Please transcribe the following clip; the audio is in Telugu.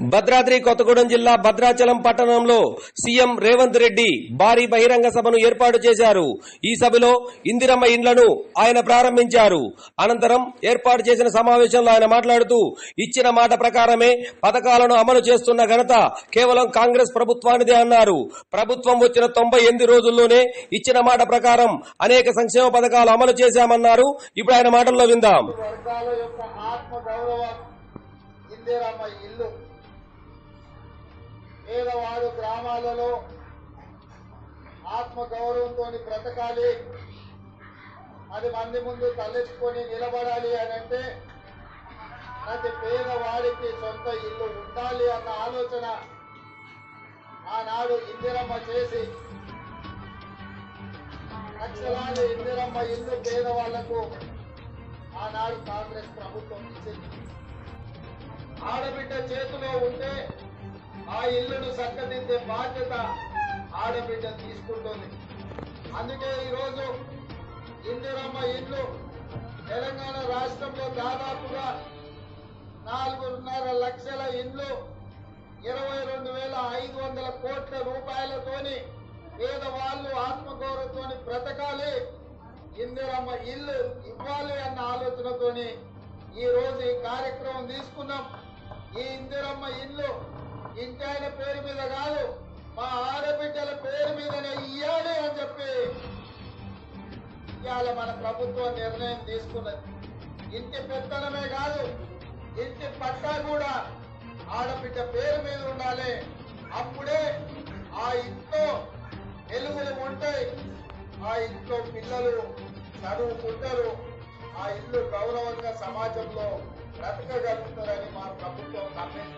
భద్రాద్రి కొత్తగూడెం జిల్లా భద్రాచలం పట్టణంలో సీఎం రేవంత్ రెడ్డి భారీ బహిరంగ సభను ఏర్పాటు చేశారు. ఈ సభలో ఇందిరమ్మ ఇండ్లను ఆయన ప్రారంభించారు. అనంతరం ఏర్పాటు చేసిన సమావేశంలో ఆయన మాట్లాడుతూ ఇచ్చిన మాట ప్రకారమే పథకాలను అమలు చేస్తున్న ఘనత కేవలం కాంగ్రెస్ ప్రభుత్వానిదే అన్నారు. ప్రభుత్వం వచ్చిన తొంభై ఎనిమిది రోజుల్లోనే ఇచ్చిన మాట ప్రకారం అనేక సంక్షేమ పథకాలు అమలు చేశామన్నారు. ఇప్పుడు ఆయన మాటల్లో విందాం. ఇందిరమ్మ ఇల్లు. పేదవాడు గ్రామాలలో ఆత్మ గౌరవంతో బ్రతకాలి. అది మంది ముందు తలెత్తుకొని నిలబడాలి అని అంటే ప్రతి పేదవాడికి సొంత ఇల్లు ఉండాలి అన్న ఆలోచన ఆనాడు ఇందిరమ్మ చేసి. లక్షలాది ఇందిరమ్మ ఇల్లు పేదవాళ్ళకు ఆనాడు కాంగ్రెస్ ప్రభుత్వం ఇచ్చింది. ఆడబిడ్డ చేతిలో ఇల్లును చక్కదిద్దే బాధ్యత ఆడబిడ్డ తీసుకుంటుంది. అందుకే ఈరోజు ఇందిరమ్మ ఇల్లు తెలంగాణ రాష్ట్రంలో దాదాపుగా నాలుగున్నర లక్షల ఇండ్లు ఇరవై రెండు వేల ఐదు వందల కోట్ల రూపాయలతోని పేదవాళ్ళు ఆత్మగౌరవంతోని బ్రతకాలి. ఇందిరమ్మ ఇల్లు ఇవ్వాలి అన్న ఆలోచనతోని ఈ రోజు ఈ కార్యక్రమం తీసుకున్నాం. ఈ ఇందిరమ్మ ఇల్లు ఇవాళ మన ప్రభుత్వం నిర్ణయం తీసుకున్నది. ఇంటి పెత్తనమే కాదు ఇంటి పట్టా కూడా ఆడబిడ్డ పేరు మీద ఉండాలి. అప్పుడే ఆ ఇంట్లో వెలుగులు ఉంటాయి. ఆ ఇంట్లో పిల్లలు చదువుకుంటారు. ఆ ఇల్లు గౌరవంగా సమాజంలో బ్రతకగలుగుతారని మా ప్రభుత్వం నమ్మింది.